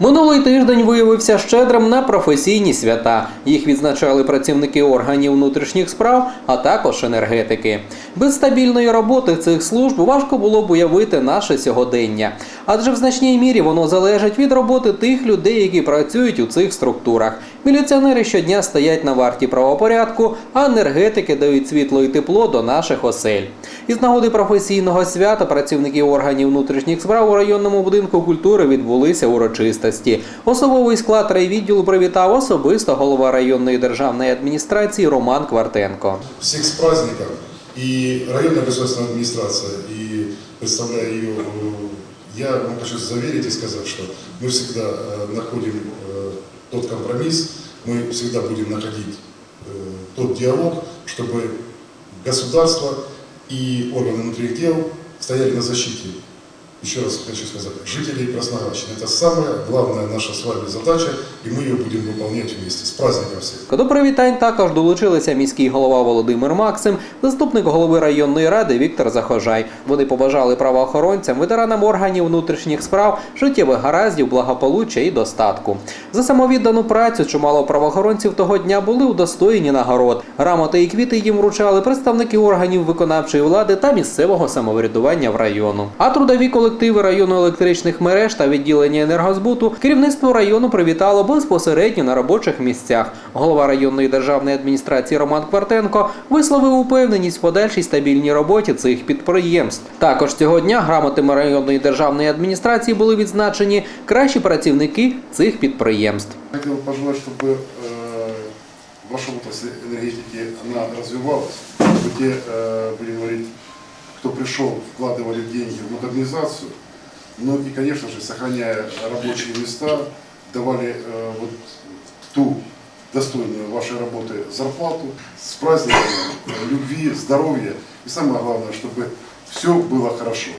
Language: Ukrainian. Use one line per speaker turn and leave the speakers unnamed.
Минулий тиждень виявився щедрим на професійні свята. Їх відзначали працівники органів внутрішніх справ, а також енергетики. Без стабільної роботи цих служб важко було б уявити наше сьогодення, адже в значній мірі воно залежить від роботи тих людей, які працюють у цих структурах. Міліціонери щодня стоять на варті правопорядку, а енергетики дають світло і тепло до наших осель. Із нагоди професійного свята працівники органів внутрішніх справ у районному будинку культури відбулися урочистості. Особовий склад райвідділу привітав особисто голова районної державної адміністрації Роман Квартенко.
Всех с праздником. И районная государственная администрация, и представляя ее, э, я вам хочу заверить и сказать, что мы всегда э, находим э, тот компромисс, мы всегда будем находить э, тот диалог, чтобы государство и органы внутренних дел стояли на защите, еще раз хочу сказать, жителей Красноградщины. Это самая главная наша с вами задача, и мы ее будем выполнять вместе. С праздником всех!
До привітань також долучилися міський голова Володимир Максим, заступник голови районної ради Віктор Захожай. Вони побажали правоохоронцям, ветеранам органів внутрішніх справ, життєвих гараздів, благополуччя і достатку. За самовіддану працю чимало правоохоронців того дня були удостоєні нагород. Грамоти і квіти їм вручали представники органів виконавчої влади та місцевого самоврядування в району. А трудові колективи району електричних мереж та відділення енергозбуту керівництво району привітало безпосередньо на робочих місцях. Голова районної державної адміністрації Роман Квартенко висловив упевненість в подальшій стабільній роботі цих підприємств. Також цього дня грамотами районної державної адміністрації були відзначені кращі працівники цих підприємств.
Хотел пожелать, чтобы э, ваша отрасль энергетики она развивалась, чтобы те, э, будем говорить, кто пришел, вкладывали деньги в модернизацию, ну и, конечно же, сохраняя рабочие места, давали э, вот ту достойную вашей работы зарплату с праздниками, э, любви, здоровья и самое главное, чтобы все было хорошо.